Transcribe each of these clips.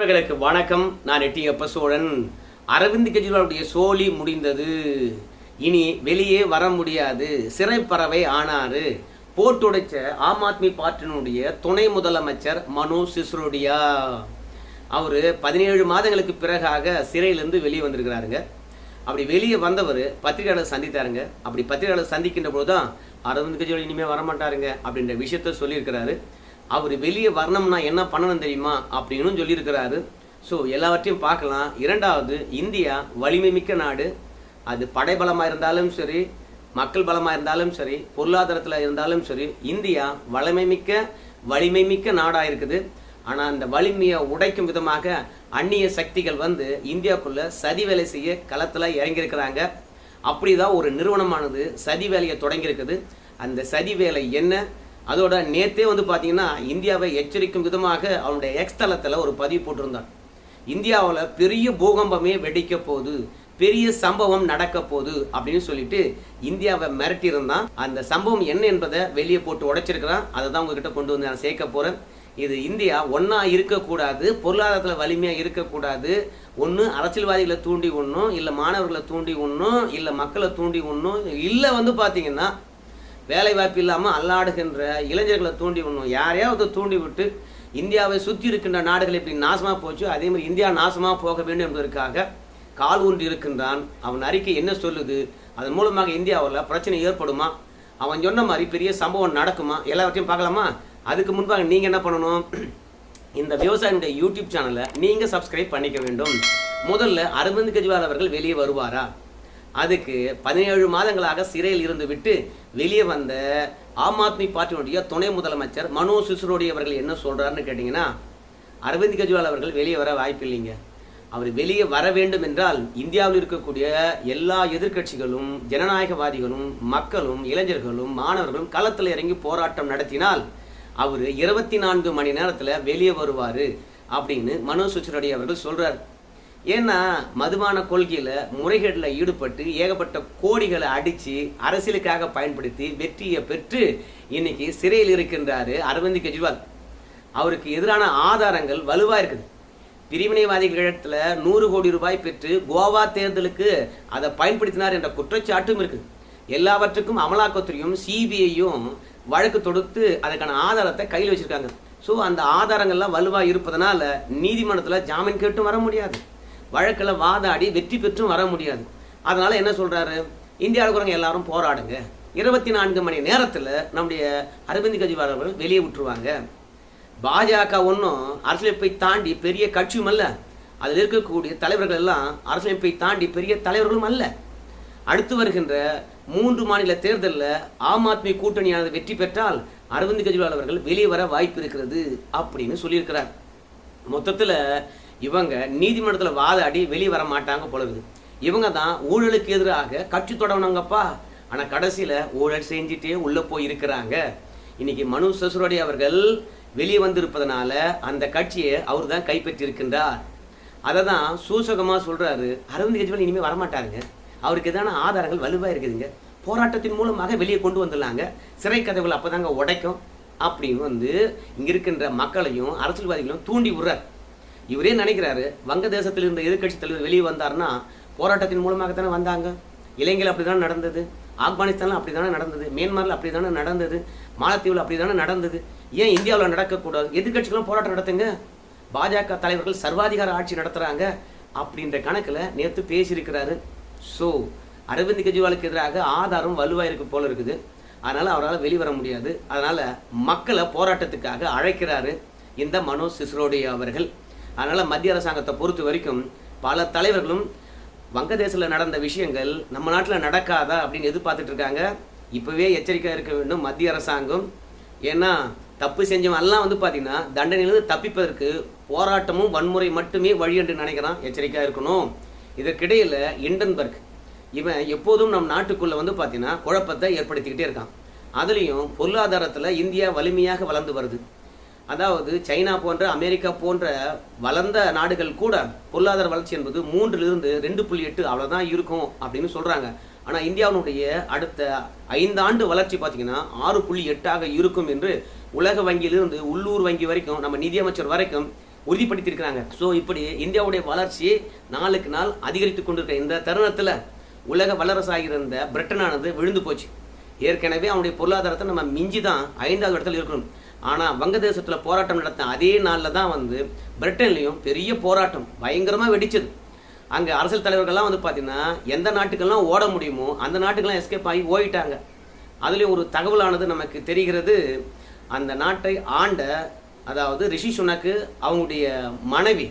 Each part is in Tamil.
நண்பர்களுக்கு வணக்கம். நான் எட்டியப்ப சோழன் அரவிந்த் கெஜ்ரிவாலுடைய சோலி முடிந்தது. இனி வெளியே வர முடியாது. சிறைப்பறவை ஆனாரு. போட்டுடைச்ச ஆம் ஆத்மி பார்ட்டினுடைய துணை முதலமைச்சர் மனோ சிசுரோடியா அவர் பதினேழு மாதங்களுக்கு பிறகாக சிறையிலிருந்து வெளியே வந்திருக்கிறாருங்க. அப்படி வெளியே வந்தவர் பத்திரிகையாளர் சந்தித்தாருங்க. அப்படி பத்திரிகையாளர் சந்திக்கின்ற போதுதான் அரவிந்த் கெஜ்ரிவால் இனிமே வரமாட்டாருங்க அப்படின்ற விஷயத்த சொல்லியிருக்கிறாரு. அவர் வெளியே வரணும்னா என்ன பண்ணணும் தெரியுமா அப்படின்னு சொல்லியிருக்கிறாரு. ஸோ எல்லாவற்றையும் பார்க்கலாம். இரண்டாவது இந்தியா வலிமை மிக்க நாடு. அது படைபலமாக இருந்தாலும் சரி மக்கள் பலமாக இருந்தாலும் சரி பொருளாதாரத்தில் இருந்தாலும் சரி இந்தியா வலிமை மிக்க வலிமை மிக்க நாடாக இருக்குது. ஆனால் அந்த வலிமையை உடைக்கும் விதமாக அந்நிய சக்திகள் வந்து இந்தியாவுக்குள்ளே சதி வேலை செய்ய களத்தில் இறங்கியிருக்கிறாங்க. அப்படிதான் ஒரு நிறுவனமானது சதி வேலையை தொடங்கியிருக்குது. அந்த சதி வேலை என்ன? அதோட நேத்தே வந்து பார்த்தீங்கன்னா இந்தியாவை எச்சரிக்கும் விதமாக அவனுடைய எக்ஸ் தளத்தில் ஒரு பதிவு போட்டிருந்தான் இந்தியாவில் பெரிய பூகம்பமே வெடிக்க போகுது பெரிய சம்பவம் நடக்க போகுது அப்படின்னு சொல்லிட்டு இந்தியாவை மிரட்டியிருந்தான். அந்த சம்பவம் என்ன என்பதை வெளியே போட்டு உடைச்சிருக்கிறான். அதை தான் உங்ககிட்ட கொண்டு வந்து நான் சேர்க்க போகிறேன் இது இந்தியா ஒன்றா இருக்கக்கூடாது பொருளாதாரத்தில் வலிமையாக இருக்கக்கூடாது. ஒன்று அரசியல்வாதிகளை தூண்டி ஒன்றும் இல்லை மாணவர்களை தூண்டி ஒன்றும் இல்லை மக்களை தூண்டி ஒன்றும் இல்லை வந்து பார்த்தீங்கன்னா வேலை வாய்ப்பு இல்லாமல் அல்லாடுகின்ற இளைஞர்களை தூண்டி விடணும். யாரையாவது தூண்டி விட்டு இந்தியாவை சுற்றி இருக்கின்ற நாடுகள் எப்படி நாசமாக போச்சு அதே மாதிரி இந்தியா நாசமாக போக வேண்டும் என்பதற்காக கால் ஊன்றி இருக்கின்றான். அவன் அறிக்கை என்ன சொல்லுது? அதன் மூலமாக இந்தியாவில் பிரச்சனை ஏற்படுமா? அவன் சொன்ன மாதிரி பெரிய சம்பவம் நடக்குமா? எல்லாவற்றையும் பார்க்கலாமா? அதுக்கு முன்பாக நீங்கள் என்ன பண்ணணும்? இந்த விவசாயினுடைய யூடியூப் சேனலை நீங்கள் சப்ஸ்கிரைப் பண்ணிக்க வேண்டும். முதல்ல அரவிந்த் கெஜ்ரிவால் அவர்கள் வெளியே வருவாரா? அதுக்கு பதினேழு மாதங்களாக சிறையில் இருந்து விட்டு வெளியே வந்த ஆம் ஆத்மி பார்ட்டியினுடைய துணை முதலமைச்சர் மனோ சிசுரோடி அவர்கள் என்ன சொல்கிறாருன்னு கேட்டிங்கன்னா அரவிந்த் கெஜ்ரிவால் அவர்கள் வெளியே வர வாய்ப்பு இல்லைங்க. அவர் வெளியே வர வேண்டும் என்றால் இந்தியாவில் இருக்கக்கூடிய எல்லா எதிர்க்கட்சிகளும் ஜனநாயகவாதிகளும் மக்களும் இளைஞர்களும் மாணவர்களும் களத்தில் இறங்கி போராட்டம் நடத்தினால் அவர் இருபத்தி நான்கு மணி நேரத்தில் வெளியே வருவார் அப்படின்னு மனோ சுச்சரடி அவர்கள் சொல்கிறார் ஏன்னா மதுபான கொள்கையில் முறைகேட்டில் ஈடுபட்டு ஏகப்பட்ட கோடிகளை அடித்து அரசியலுக்காக பயன்படுத்தி வெற்றியை பெற்று இன்னைக்கு சிறையில் இருக்கின்றாரு அரவிந்த் கெஜ்ரிவால். அவருக்கு எதிரான ஆதாரங்கள் வலுவாக இருக்குது. பிரிவினைவாதிகளிடத்துல நூறு கோடி ரூபாய் பெற்று கோவா தேர்தலுக்கு அதை பயன்படுத்தினார் என்ற குற்றச்சாட்டும் இருக்குது. எல்லாவற்றுக்கும் அமலாக்கத்துறையும் சிபிஐயும் வழக்கு தொடுத்து அதுக்கான ஆதாரத்தை கையில் வச்சிருக்காங்க. ஸோ அந்த ஆதாரங்கள்லாம் வலுவாக இருப்பதனால நீதிமன்றத்தில் ஜாமீன் கேட்டும் வர முடியாது. வழக்கில் வாதாடி வெற்றி பெற்றும் வர முடியாது. அதனால என்ன சொல்றாரு? இந்தியாவில் இருக்கிறவங்க எல்லாரும் போராடுங்க. இருபத்தி நான்கு மணி நேரத்தில் நம்முடைய அரவிந்த் கெஜ்ரிவால் அவர்கள் வெளியே விட்டுருவாங்க. பாஜக ஒன்றும் அரசியலமைப்பை தாண்டி பெரிய கட்சியும் அல்ல. அதில் இருக்கக்கூடிய தலைவர்கள் எல்லாம் அரசியலமைப்பை தாண்டி பெரிய தலைவர்களும் அல்ல. அடுத்து வருகின்ற மூன்று மாநில தேர்தலில் ஆம் ஆத்மி கூட்டணியானது வெற்றி பெற்றால் அரவிந்த் கெஜ்ரிவால் அவர்கள் வெளியே வர வாய்ப்பு இருக்கிறது அப்படின்னு சொல்லியிருக்கிறார். மொத்தத்தில் இவங்க நீதிமன்றத்தில் வாதாடி வெளியே வர மாட்டாங்க பொழுது இவங்க தான் ஊழலுக்கு எதிராக கட்சி தொடங்கினவங்கப்பா ஆனால் கடைசியில் ஊழல் செஞ்சுட்டே உள்ளே போய் இருக்கிறாங்க. இன்னைக்கு மனு சசுரோடி அவர்கள் வெளியே வந்திருப்பதனால அந்த கட்சியை அவர் தான் கைப்பற்றியிருக்கின்றார். அதை தான் சூசகமாக சொல்கிறாரு அரவிந்த் கெஜ்ரிவால் இனிமேல் வரமாட்டாருங்க. அவருக்கு எதான ஆதாரங்கள் வலுவாக இருக்குதுங்க. போராட்டத்தின் மூலமாக வெளியே கொண்டு வந்துடலாங்க. சிறை கதவுகள் அப்போ தாங்க உடைக்கும். அப்படின்னு வந்து இங்கே இருக்கின்ற மக்களையும் அரசியல்வாதிகளையும் தூண்டி விடுறார். இவரே நினைக்கிறாரு வங்கதேசத்தில் இருந்த எதிர்க்கட்சி தலைவர் வெளியே வந்தார்னா போராட்டத்தின் மூலமாக தானே வந்தாங்க? இலங்கையில் அப்படி தானே நடந்தது? ஆப்கானிஸ்தானில் அப்படி தானே நடந்தது? மியான்மரில் அப்படி தானே நடந்தது? மாலத்தீவில் அப்படி தானே நடந்தது? ஏன் இந்தியாவில் நடக்கக்கூடாது? எதிர்க்கட்சிகளும் போராட்டம் நடத்துங்க. பாஜக தலைவர்கள் சர்வாதிகார ஆட்சி நடத்துகிறாங்க அப்படின்ற கணக்கில் நேற்று பேசியிருக்கிறாரு. ஸோ அரவிந்த் கெஜ்ரிவாலுக்கு எதிராக ஆதாரம் வலுவாக இருக்கு போல இருக்குது. அதனால் அவரால் வெளிவர முடியாது. அதனால் மக்களை போராட்டத்துக்காக அழைக்கிறாரு இந்த மனோஜ் சிசோடியா அவர்கள். அதனால் மத்திய அரசாங்கத்தை பொறுத்த வரைக்கும் பல தலைவர்களும் வங்கதேசத்தில் நடந்த விஷயங்கள் நம்ம நாட்டில் நடக்காதா அப்படின்னு எதிர்பார்த்துட்டு இருக்காங்க. இப்போவே எச்சரிக்கையாக இருக்க வேண்டும் மத்திய அரசாங்கம். ஏன்னா தப்பு செஞ்சவன் எல்லாம் வந்து பார்த்தீங்கன்னா தண்டனையிலிருந்து தப்பிப்பதற்கு போராட்டமும் வன்முறை மட்டுமே வழி என்று நினைக்கிறான். எச்சரிக்கையாக இருக்கணும். இதற்கிடையில் இண்டன்பர்க் இவன் எப்போதும் நம் நாட்டுக்குள்ளே வந்து பார்த்தீங்கன்னா குழப்பத்தை ஏற்படுத்திக்கிட்டே இருக்கான். அதுலேயும் பொருளாதாரத்தில் இந்தியா வலிமையாக வளர்ந்து வருது. அதாவது சைனா போன்ற அமெரிக்கா போன்ற வளர்ந்த நாடுகள் கூட பொருளாதார வளர்ச்சி என்பது மூன்றிலிருந்து ரெண்டு புள்ளி எட்டு அவ்வளோதான் இருக்கும் அப்படின்னு சொல்கிறாங்க ஆனால் இந்தியாவினுடைய அடுத்த ஐந்தாண்டு வளர்ச்சி பார்த்தீங்கன்னா ஆறு புள்ளி எட்டாக இருக்கும் என்று உலக வங்கியிலிருந்து உள்ளூர் வங்கி வரைக்கும் நம்ம நிதியமைச்சர் வரைக்கும் உறுதிப்படுத்தியிருக்கிறாங்க. ஸோ இப்படி இந்தியாவுடைய வளர்ச்சி நாளுக்கு நாள் அதிகரித்து கொண்டிருக்க இந்த தருணத்தில் உலக வல்லரசாக இருந்த பிரிட்டனானது விழுந்து போச்சு. ஏற்கனவே அவனுடைய பொருளாதாரத்தை நம்ம மிஞ்சி தான் ஐந்தாவது இடத்துல இருக்கணும். ஆனால் வங்கதேசத்தில் போராட்டம் நடத்த அதே நாளில் தான் வந்து பிரிட்டன்லேயும் பெரிய போராட்டம் பயங்கரமாக வெடிச்சது. அங்கே அரசியல் தலைவர்கள்லாம் வந்து பார்த்தீங்கன்னா எந்த நாட்டுக்கெல்லாம் ஓட முடியுமோ அந்த நாட்டுக்கெல்லாம் எஸ்கேப் ஆகி ஓடிட்டாங்க. அதுலேயும் ஒரு தகவலானது நமக்கு தெரிகிறது அந்த நாட்டை ஆண்ட அதாவது ரிஷி சுனக்கு அவங்களுடைய மனைவி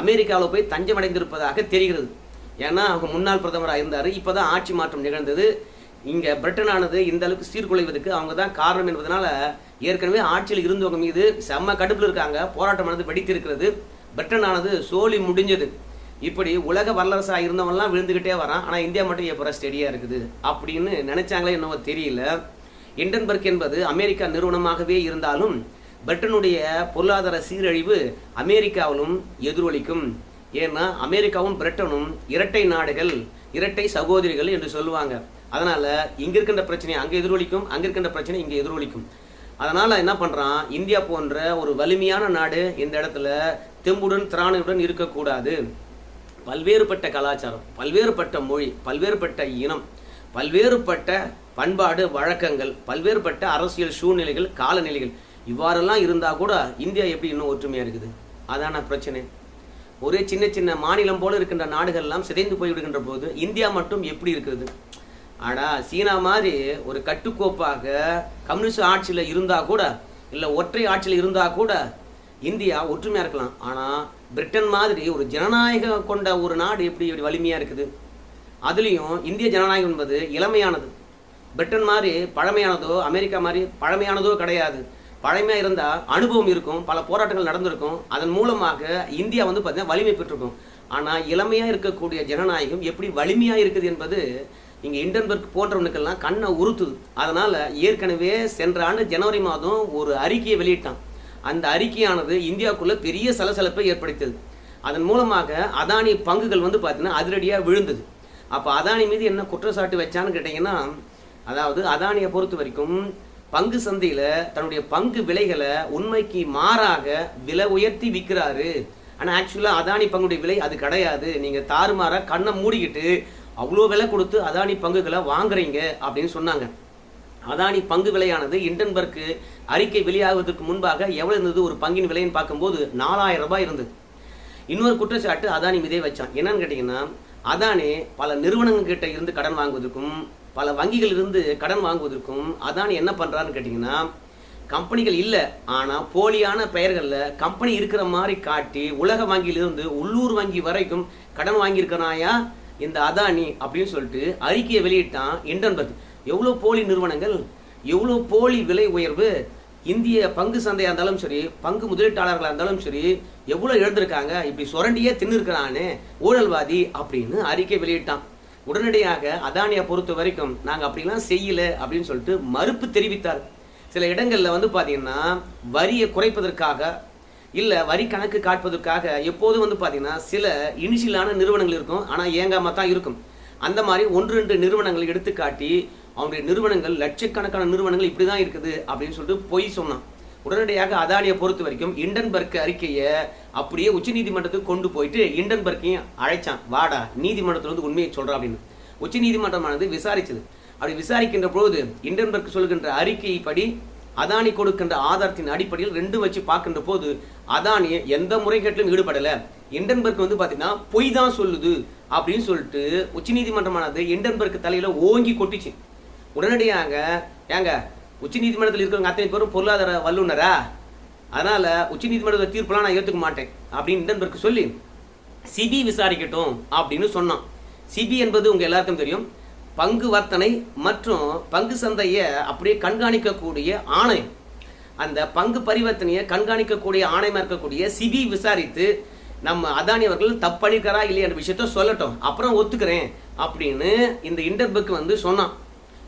அமெரிக்காவில் போய் தஞ்சமடைந்திருப்பதாக தெரிகிறது. ஏன்னா அவங்க முன்னாள் பிரதமராக இருந்தார் இப்போ தான் ஆட்சி மாற்றம் நிகழ்ந்தது. இங்கே பிரிட்டனானது இந்த அளவுக்கு சீர்குலைவதற்கு அவங்க தான் காரணம் என்பதனால ஏற்கனவே ஆட்சியில் இருந்தவங்க மீது செம்ம கடுப்பில் இருக்காங்க. போராட்டமானது வெடித்திருக்கிறது. பிரிட்டனானது சோலி முடிஞ்சது. இப்படி உலக வல்லரசாக இருந்தவன்லாம் விழுந்துக்கிட்டே வரான். ஆனால் இந்தியா மட்டும் எப்போ ஸ்டெடியாக இருக்குது? அப்படின்னு நினைச்சாங்களே என்னவோ தெரியல. இண்டன்பர்க் என்பது அமெரிக்கா நிறுவனமாகவே இருந்தாலும் பிரிட்டனுடைய பொருளாதார சீரழிவு அமெரிக்காவிலும் எதிரொலிக்கும். ஏன்னா அமெரிக்காவும் பிரிட்டனும் இரட்டை நாடுகள் இரட்டை சகோதரிகள் என்று சொல்லுவாங்க. அதனால இங்க இருக்கின்ற பிரச்சனை அங்கே எதிரொலிக்கும் அங்க இருக்கின்ற பிரச்சனை இங்கே எதிரொலிக்கும். அதனால் என்ன பண்ணுறான் இந்தியா போன்ற ஒரு வலிமையான நாடு இந்த இடத்துல தெம்புடன் திராணையுடன் இருக்கக்கூடாது. பல்வேறுபட்ட கலாச்சாரம் பல்வேறுபட்ட மொழி பல்வேறுபட்ட இனம் பல்வேறுபட்ட பண்பாடு வழக்கங்கள் பல்வேறுபட்ட அரசியல் சூழ்நிலைகள் காலநிலைகள் இவ்வாறெல்லாம் இருந்தால் கூட இந்தியா எப்படி இன்னும் ஒற்றுமையாக இருக்குது? அதான பிரச்சனை. ஒரே சின்ன சின்ன மாநிலம் போல இருக்கின்ற நாடுகள் எல்லாம் சிதைந்து போய்விடுகின்ற போது இந்தியா மட்டும் எப்படி இருக்கிறது? ஆனால் சீனா மாதிரி ஒரு கட்டுக்கோப்பாக கம்யூனிஸ்ட் ஆட்சியில் இருந்தால் கூட இல்லை ஒற்றை ஆட்சியில் இருந்தால் கூட இந்தியா ஒற்றுமையாக இருக்கலாம். ஆனால் பிரிட்டன் மாதிரி ஒரு ஜனநாயகம் கொண்ட ஒரு நாடு எப்படி இப்படி வலிமையாக இருக்குது? அதுலேயும் இந்திய ஜனநாயகம் என்பது இளமையானது. பிரிட்டன் மாதிரி பழமையானதோ அமெரிக்கா மாதிரி பழமையானதோ கிடையாது. பழமையாக இருந்தால் அனுபவம் இருக்கும் பல போராட்டங்கள் நடந்திருக்கும். அதன் மூலமாக இந்தியா வந்து பார்த்தீங்கன்னா வலிமை பெற்றிருக்கும். ஆனால் இளமையாக இருக்கக்கூடிய ஜனநாயகம் எப்படி வலிமையாக இருக்குது என்பது இங்கே இண்டன்பர்க் போன்றவனுக்கெல்லாம் கண்ணை உறுத்துது. அதனால் ஏற்கனவே சென்ற ஆண்டு ஜனவரி மாதம் ஒரு அறிக்கையை வெளியிட்டான். அந்த அறிக்கையானது இந்தியாவுக்குள்ளே பெரிய சலசலப்பை ஏற்படுத்தியது. அதன் மூலமாக அதானி பங்குகள் வந்து பார்த்தீங்கன்னா அதிரடியாக விழுந்தது. அப்போ அதானி மீது என்ன குற்றச்சாட்டு வச்சான்னு கேட்டிங்கன்னா அதாவது அதானியை பொறுத்த வரைக்கும் பங்கு சந்தையில் தன்னுடைய பங்கு விலைகளை உண்மைக்கு மாறாக விலை உயர்த்தி விற்கிறாரு. ஆனால் ஆக்சுவலாக அதானி பங்குடைய விலை அது கிடையாது. நீங்கள் தாறுமாறாக கண்ணை மூடிக்கிட்டு அவ்வளோ விலை கொடுத்து அதானி பங்குகளை வாங்குறீங்க அப்படின்னு சொன்னாங்க. அதானி பங்கு விலையானது இண்டன்பர்க்கு அறிக்கை வெளியாகுவதற்கு முன்பாக எவ்வளோ இருந்தது ஒரு பங்கின் விலைன்னு பார்க்கும்போது நாலாயிரம் ரூபாய் இருந்தது. இன்னொரு குற்றச்சாட்டு அதானி மீதே வச்சான். என்னன்னு கேட்டிங்கன்னா அதானி பல நிறுவனங்கள் கிட்ட இருந்து கடன் வாங்குவதற்கும் பல வங்கிகள் இருந்து கடன் வாங்குவதற்கும் அதானி என்ன பண்ணுறான்னு கேட்டிங்கன்னா கம்பெனிகள் இல்லை ஆனால் போலியான பெயர்களில் கம்பெனி இருக்கிற மாதிரி காட்டி உலக வங்கியிலிருந்து உள்ளூர் வங்கி வரைக்கும் கடன் வாங்கியிருக்கிறாயா? இந்த அதானி அப்படின்னு சொல்லிட்டு அறிக்கையை வெளியிட்டான் இண்டன்பர்க் எவ்வளோ போலி நிறுவனங்கள் எவ்வளோ போலி விலை உயர்வு இந்திய பங்கு சந்தையாக இருந்தாலும் சரி பங்கு முதலீட்டாளர்களாக இருந்தாலும் சரி எவ்வளோ எழுந்திருக்காங்க இப்படி சுரண்டியே தின்னுருக்கிறானே ஊழல்வாதி அப்படின்னு அறிக்கை வெளியிட்டான். உடனடியாக அதானியை பொறுத்த வரைக்கும் நாங்கள் அப்படிலாம் செய்யல அப்படின்னு சொல்லிட்டு மறுப்பு தெரிவித்தார். சில இடங்களில் வந்து பார்த்தீங்கன்னா வரியை குறைப்பதற்காக இல்லை வரி கணக்கு காட்பதற்காக எப்போதும் வந்து பார்த்தீங்கன்னா சில இனிஷியலான நிறுவனங்கள் இருக்கும். ஆனால் ஏங்காம தான் இருக்கும். அந்த மாதிரி ஒன்று ரெண்டு நிறுவனங்களை எடுத்துக்காட்டி அவங்களுடைய நிறுவனங்கள் லட்சக்கணக்கான நிறுவனங்கள் இப்படி தான் இருக்குது அப்படின்னு சொல்லிட்டு பொய் சொன்னான். உடனடியாக அதானியை பொறுத்த வரைக்கும் இண்டன்பர்க் அறிக்கையை அப்படியே உச்சநீதிமன்றத்துக்கு கொண்டு போயிட்டு இண்டன்பர்க்கையும் அழைச்சான். வாடா நீதிமன்றத்தில் வந்து உண்மையை சொல்கிறா அப்படின்னு. உச்சநீதிமன்றமானது விசாரிச்சது. அப்படி விசாரிக்கின்ற பொழுது இண்டன்பர்க் சொல்கின்ற அறிக்கைப்படி அதானி கொடுக்கின்ற ஆதாரத்தின் அடிப்படையில் ரெண்டும் வச்சு பார்க்கின்ற போது அதானி எந்த முறைகேட்டிலும் ஈடுபடல. இண்டன்பர்க் வந்து பார்த்தீங்கன்னா பொய் தான் சொல்லுது அப்படின்னு சொல்லிட்டு உச்சநீதிமன்றமானது இண்டன்பர்க் தலையில ஓங்கி கொட்டிச்சு. உடனடியாக ஏங்க உச்சநீதிமன்றத்தில் இருக்கிறவங்க அத்தனை பேரும் பொருளாதார வல்லுநரா அதனால உச்சநீதிமன்றத்தில் தீர்ப்பெல்லாம் நான் ஏற்றுக்க மாட்டேன் அப்படின்னு இண்டன்பர்க் சொல்லி சிபி விசாரிக்கட்டும் அப்படின்னு சொன்னான். சிபி என்பது உங்க எல்லாருக்கும் தெரியும். பங்கு வர்த்தனை மற்றும் பங்கு சந்தையை அப்படியே கண்காணிக்கக்கூடிய ஆணையம் அந்த பங்கு பரிவர்த்தனையை கண்காணிக்கக்கூடிய ஆணையமாக இருக்கக்கூடிய சிபி விசாரித்து நம்ம அதானி அவர்கள் தப்பளிக்கிறா இல்லையான்ற விஷயத்த சொல்லட்டும். அப்புறம் ஒத்துக்கிறேன் அப்படின்னு இந்த இன்டர்புக்கு வந்து சொன்னான்.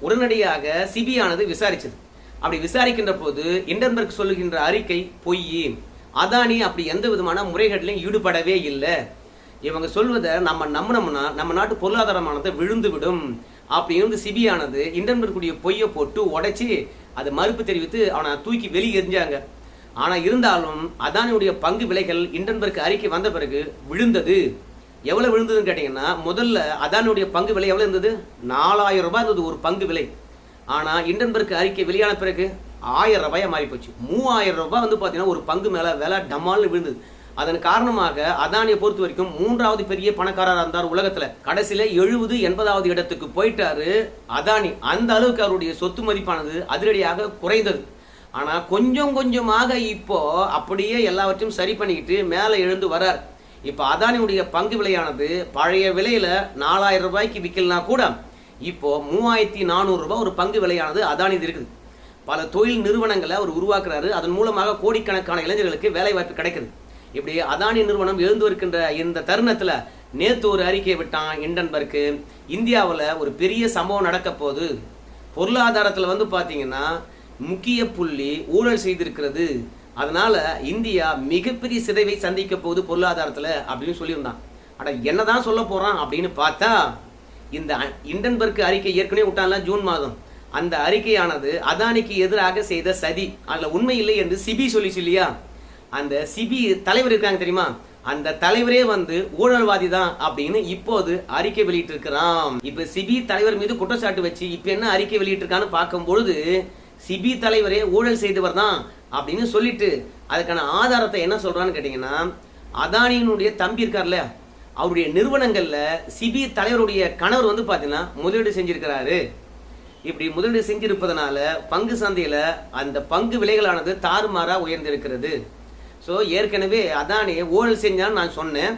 உடனடியாக சிபியானது விசாரிச்சது. அப்படி விசாரிக்கின்ற போது இன்டர்பர்க் சொல்லுகின்ற அறிக்கை பொய் அதானி அப்படி எந்த விதமான முறைகேட்டிலையும் ஈடுபடவே இல்லை. இவங்க சொல்வதை நம்ம நம்பினோம்னா நம்ம நாட்டு பொருளாதாரமானது விழுந்து விடும் அப்படின்னு சிபியானது இண்டன்பர்க்குடைய பொய்யை போட்டு உடைச்சி அதை மறுப்பு தெரிவித்து அவனை தூக்கி வெளியே எரிஞ்சாங்க ஆனால் இருந்தாலும் அதானியுடைய பங்கு விலைகள் இண்டன்பர்க் அறிக்கை வந்த பிறகு விழுந்தது. எவ்வளோ விழுந்ததுன்னு கேட்டிங்கன்னா முதல்ல அதானியுடைய பங்கு விலை எவ்வளோ இருந்தது? நாலாயிரம் ரூபாய் இருந்தது ஒரு பங்கு விலை. ஆனால் இண்டன்பர்க் அறிக்கை வெளியான பிறகு ஆயிரம் ரூபாயாக மாறி போச்சு மூவாயிரம் ரூபாய் வந்து பார்த்தீங்கன்னா ஒரு பங்கு மேலே விலை டமால்னு விழுந்தது. அதன் காரணமாக அதானியை பொறுத்த வரைக்கும் மூன்றாவது பெரிய பணக்காரராக இருந்தார் உலகத்தில். கடைசியில் எழுபது எண்பதாவது இடத்துக்கு போயிட்டாரு அதானி. அந்த அளவுக்கு அவருடைய சொத்து மதிப்பானது அதிரடியாக குறைந்தது. ஆனால் கொஞ்சம் கொஞ்சமாக இப்போ அப்படியே எல்லாவற்றையும் சரி பண்ணிக்கிட்டு மேலே எழுந்து வரார். இப்போ அதானியுடைய பங்கு விலையானது பழைய விலையில நாலாயிரம் ரூபாய்க்கு விற்கலனா கூட இப்போ மூவாயிரத்தி நானூறு ரூபாய் ஒரு பங்கு விலையானது அதானி இருக்குது. பல தொழில் நிறுவனங்களை அவர் உருவாக்குறாரு. அதன் மூலமாக கோடிக்கணக்கான இளைஞர்களுக்கு வேலை வாய்ப்பு கிடைக்குது. இப்படி அதானி நிறுவனம் எழுந்து வருகின்ற இந்த தருணத்துல நேத்து ஒரு அறிக்கையை விட்டான் இண்டன்பர்க்கு இந்தியாவில் ஒரு பெரிய சம்பவம் நடக்க போகுது. பொருளாதாரத்தில் வந்து பார்த்தீங்கன்னா முக்கிய புள்ளி ஊழல் செய்திருக்கிறது. அதனால இந்தியா மிகப்பெரிய சிதைவை சந்திக்க போகுது பொருளாதாரத்தில் அப்படின்னு சொல்லியிருந்தான். அட என்னதான் சொல்ல போறான் அப்படின்னு பார்த்தா இந்த இண்டன்பர்க் அறிக்கை ஏற்கனவே விட்டான்ல ஜூன் மாதம். அந்த அறிக்கையானது அதானிக்கு எதிராக செய்த சதி. அதுல உண்மை இல்லை என்று சிபி சொல்லிச்சு இல்லையா? அந்த சிபி தலைவர் இருக்காங்க தெரியுமா? அந்த தலைவரே வந்து ஊழல்வாதி தான் அப்படின்னு இப்போது அறிக்கை வெளியிட்டு இருக்கிறான் இப்ப சிபி தலைவர் மீது குற்றச்சாட்டு வச்சு இப்ப என்ன அறிக்கை வெளியிட்டிருக்கான்னு பார்க்கும் பொழுது சிபி தலைவரே ஊழல் செய்தவர் தான் அப்படின்னு சொல்லிட்டு அதுக்கான ஆதாரத்தை என்ன சொல்றான்னு கேட்டீங்கன்னா அதானியினுடைய தம்பி இருக்கார்ல அவருடைய நிறுவனங்கள்ல சிபி தலைவருடைய கணவர் வந்து பாத்தீங்கன்னா முதலீடு செஞ்சிருக்கிறாரு. இப்படி முதலீடு செஞ்சிருப்பதனால பங்கு சந்தையில அந்த பங்கு விலைகளானது தாறுமாறா உயர்ந்திருக்கிறது. ஸோ ஏற்கனவே அதானி ஊழல் செஞ்சான்னு நான் சொன்னேன்.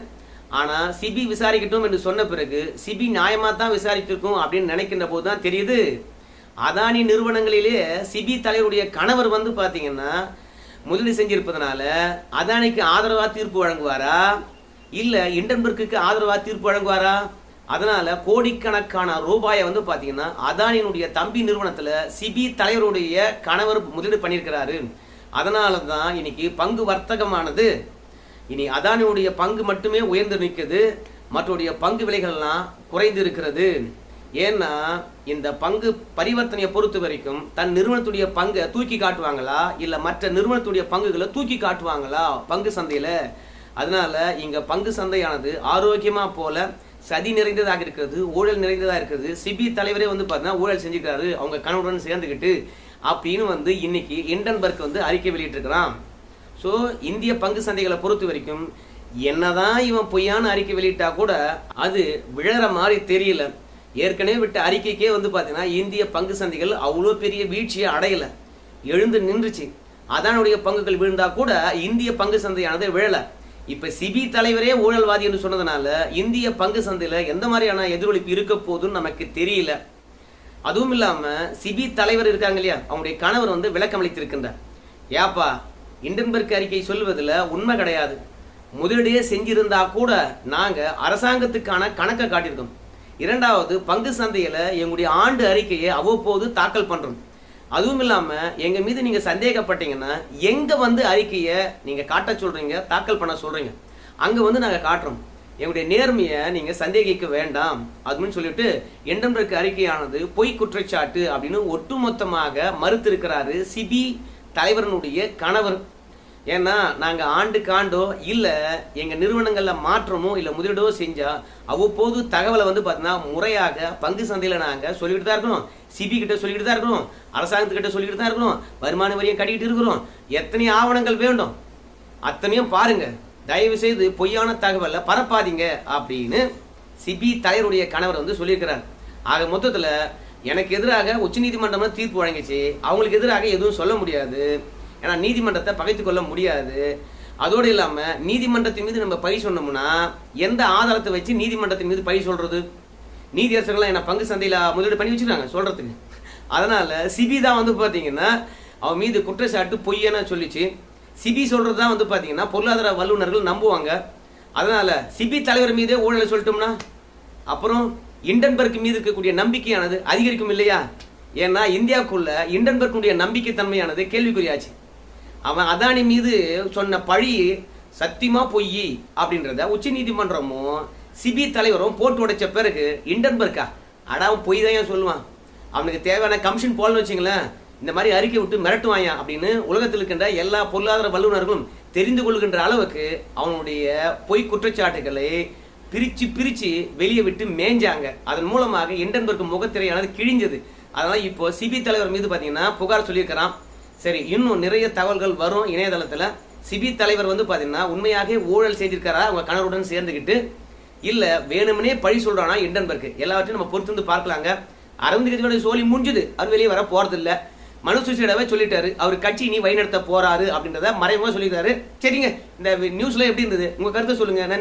ஆனால் சிபி விசாரிக்கட்டும் என்று சொன்ன பிறகு சிபி நியாயமாக தான் விசாரிச்சிருக்கும் அப்படின்னு நினைக்கின்ற போது தான் தெரியுது. அதானி நிறுவனங்களிலே சிபி தலைவருடைய கணவர் வந்து பார்த்தீங்கன்னா முதலீடு செஞ்சிருப்பதனால அதானிக்கு ஆதரவாக தீர்ப்பு வழங்குவாரா? இல்லை இண்டன்பர்க்கு ஆதரவாக தீர்ப்பு வழங்குவாரா? அதனால் கோடிக்கணக்கான ரூபாயை வந்து பார்த்தீங்கன்னா அதானியினுடைய தம்பி நிறுவனத்தில் சிபி தலைவருடைய கணவர் முதலீடு பண்ணியிருக்கிறாரு. அதனால தான் இன்னைக்கு பங்கு வர்த்தகமானது. இனி அதானியுடைய பங்கு மட்டுமே உயர்ந்து நிற்குது. மற்றுடைய பங்கு விலைகள்லாம் குறைந்து இருக்கிறது. ஏன்னா இந்த பங்கு பரிவர்த்தனையை பொறுத்த வரைக்கும் தன் நிறுவனத்துடைய பங்கை தூக்கி காட்டுவாங்களா? இல்லை மற்ற நிறுவனத்துடைய பங்குகளை தூக்கி காட்டுவாங்களா பங்கு சந்தையில்? அதனால இங்கே பங்கு சந்தையானது ஆரோக்கியமாக போல சதி நிறைந்ததாக இருக்கிறது ஊழல் நிறைந்ததாக இருக்கிறது. சிபி தலைவரே வந்து பார்த்தீங்கன்னா ஊழல் செஞ்சுக்கிறாரு. அவங்க கணவருடன் சேர்ந்துக்கிட்டு அப்படின்னு வந்து இன்னைக்கு இண்டன்பர்க் வந்து அறிக்கை வெளியிட்டிருக்கிறான். ஸோ இந்திய பங்கு சந்தைகளை பொறுத்த வரைக்கும் என்னதான் இவன் பொய்யான அறிக்கை வெளியிட்டா கூட அது விழற மாதிரி தெரியல. ஏற்கனவே விட்ட அறிக்கைக்கே வந்து பார்த்தீங்கன்னா இந்திய பங்கு சந்தைகள் அவ்வளோ பெரிய வீழ்ச்சியை அடையலை. எழுந்து நின்றுச்சு. அதானுடைய பங்குகள் விழுந்தா கூட இந்திய பங்கு சந்தையானது விழலை. இப்போ சிபி தலைவரே ஊழல்வாதி என்று சொன்னதுனால இந்திய பங்கு சந்தையில் எந்த மாதிரியான எதிரொலிப்பு இருக்க போகுதுன்னு நமக்கு தெரியல. அதுவும் இல்லாம சிபி தலைவர் இருக்காங்க இல்லையா? அவங்களுடைய கணவர் வந்து விளக்கம் அளித்திருக்கின்றார் ஏப்பா இண்டன்பர்க் அறிக்கை சொல்வதில் உண்மை கிடையாது. முதலீடையே செஞ்சிருந்தா கூட நாங்க அரசாங்கத்துக்கான கணக்கை காட்டியிருக்கோம். இரண்டாவது பங்கு சந்தையில எங்களுடைய ஆண்டு அறிக்கையை அவ்வப்போது தாக்கல் பண்றோம். அதுவும் இல்லாம எங்க மீது நீங்க சந்தேகப்பட்டீங்கன்னா எங்க வந்து அறிக்கையை நீங்க காட்ட சொல்றீங்க தாக்கல் பண்ண சொல்றீங்க. அங்க வந்து நாங்க காட்டுறோம். என்னுடைய நேர்மையை நீங்க சந்தேகிக்க வேண்டாம். அப்படின்னு சொல்லிட்டு எண்டம்பருக்கு அறிக்கையானது பொய் குற்றச்சாட்டு அப்படின்னு ஒட்டுமொத்தமாக மறுத்திருக்கிறாரு சிபி தலைவரனுடைய கணவர். ஏன்னா நாங்கள் ஆண்டுக்கு ஆண்டோ இல்லை எங்கள் நிறுவனங்களில் மாற்றமோ இல்லை முதலீடோ செஞ்சால் அவ்வப்போது தகவலை வந்து பார்த்தீங்கன்னா முறையாக பங்கு சந்தையில் நாங்கள் சொல்லிக்கிட்டு தான் இருக்கிறோம். சிபி கிட்ட சொல்லிக்கிட்டு தான் இருக்கணும் அரசாங்கத்துக்கிட்ட சொல்லிக்கிட்டு தான் இருக்கணும் வருமான வரியம் கட்டிக்கிட்டு இருக்கிறோம். எத்தனை ஆவணங்கள் வேண்டும்? அத்தனையும் பாருங்கள் தயவு செய்து பொய்யான தகவலை பரப்பாதீங்க அப்படின்னு சிபி தலைவருடைய கணவர் வந்து சொல்லியிருக்கிறார். ஆக மொத்தத்தில் எனக்கு எதிராக உச்சநீதிமன்றம் தீர்ப்பு வழங்கிச்சு. அவங்களுக்கு எதிராக எதுவும் சொல்ல முடியாது. ஏன்னா நீதிமன்றத்தை பகைத்து கொள்ள முடியாது. அதோடு இல்லாமல் நீதிமன்றத்தின் மீது நம்ம பழி சொன்னோம்னா எந்த ஆதாரத்தை வச்சு நீதிமன்றத்தின் மீது பழி சொல்றது? நீதியரசர்கள்லாம் என்ன பங்கு சந்தையில் முதலீடு பண்ணி வச்சுருக்காங்க சொல்றதுக்கு. அதனால சிபி தான் வந்து பார்த்தீங்கன்னா அவன் மீது குற்றச்சாட்டு பொய்யன சொல்லிச்சு. சிபி சொல்கிறது தான் வந்து பார்த்தீங்கன்னா பொருளாதார வல்லுநர்கள் நம்புவாங்க. அதனால் சிபி தலைவர் மீதே ஊழலை சொல்லிட்டோம்னா அப்புறம் இண்டன்பர்க் மீது இருக்கக்கூடிய நம்பிக்கையானது அதிகரிக்கும் இல்லையா? ஏன்னா இந்தியாவுக்குள்ள இண்டன்பர்க்குடைய நம்பிக்கை தன்மையானது கேள்விக்குறியாச்சு. அவன் அதானி மீது சொன்ன பழி சத்தியமா பொய் அப்படின்றத உச்ச நீதிமன்றமும் சிபி தலைவரும் போட்டு உடைச்ச பிறகு இண்டன்பர்க்கா? அடா அவன் பொய் தான் ஏன் சொல்லுவான்? அவனுக்கு தேவையான கமிஷன் போலன்னு வச்சுங்களேன். இந்த மாதிரி அறிக்கை விட்டு மிரட்டுவாயா அப்படின்னு உலகத்தில் இருக்கின்ற எல்லா பொருளாதார வல்லுநர்களும் தெரிந்து கொள்கின்ற அளவுக்கு அவனுடைய பொய் குற்றச்சாட்டுகளை பிரித்து பிரித்து வெளியே விட்டு மேய்ஞ்சாங்க அதன் மூலமாக இண்டன்பர்க் முகத்திரையானது கிழிஞ்சது. அதனால் இப்போ சிபி தலைவர் மீது பார்த்தீங்கன்னா புகார் சொல்லியிருக்கிறான். சரி இன்னும் நிறைய தகவல்கள் வரும் இணையதளத்தில். சிபி தலைவர் வந்து பார்த்தீங்கன்னா உண்மையாக ஊழல் செய்திருக்காரா அவங்க கணவருடன் சேர்ந்துக்கிட்டு இல்லை வேணும்னே பழி சொல்கிறானா எண்டன்பர்க் எல்லாவற்றையும் நம்ம பொறுத்து வந்து பார்க்கலாங்க. அரவிந்த் கெஜ்ரிவாலுடைய சோழி முடிஞ்சுது அது வெளியே வர போகிறதில்லை மனு சுசிடாவே சொல்லிட்டாரு. அவர் கட்சி நீ வழிநடத்த போறாரு அப்படின்றத மறைமுகமாக சொல்லிட்டாரு சரிங்க இந்த நியூஸ்ல எப்படி இருந்தது? உங்க கருத்தை சொல்லுங்க. நன்றி.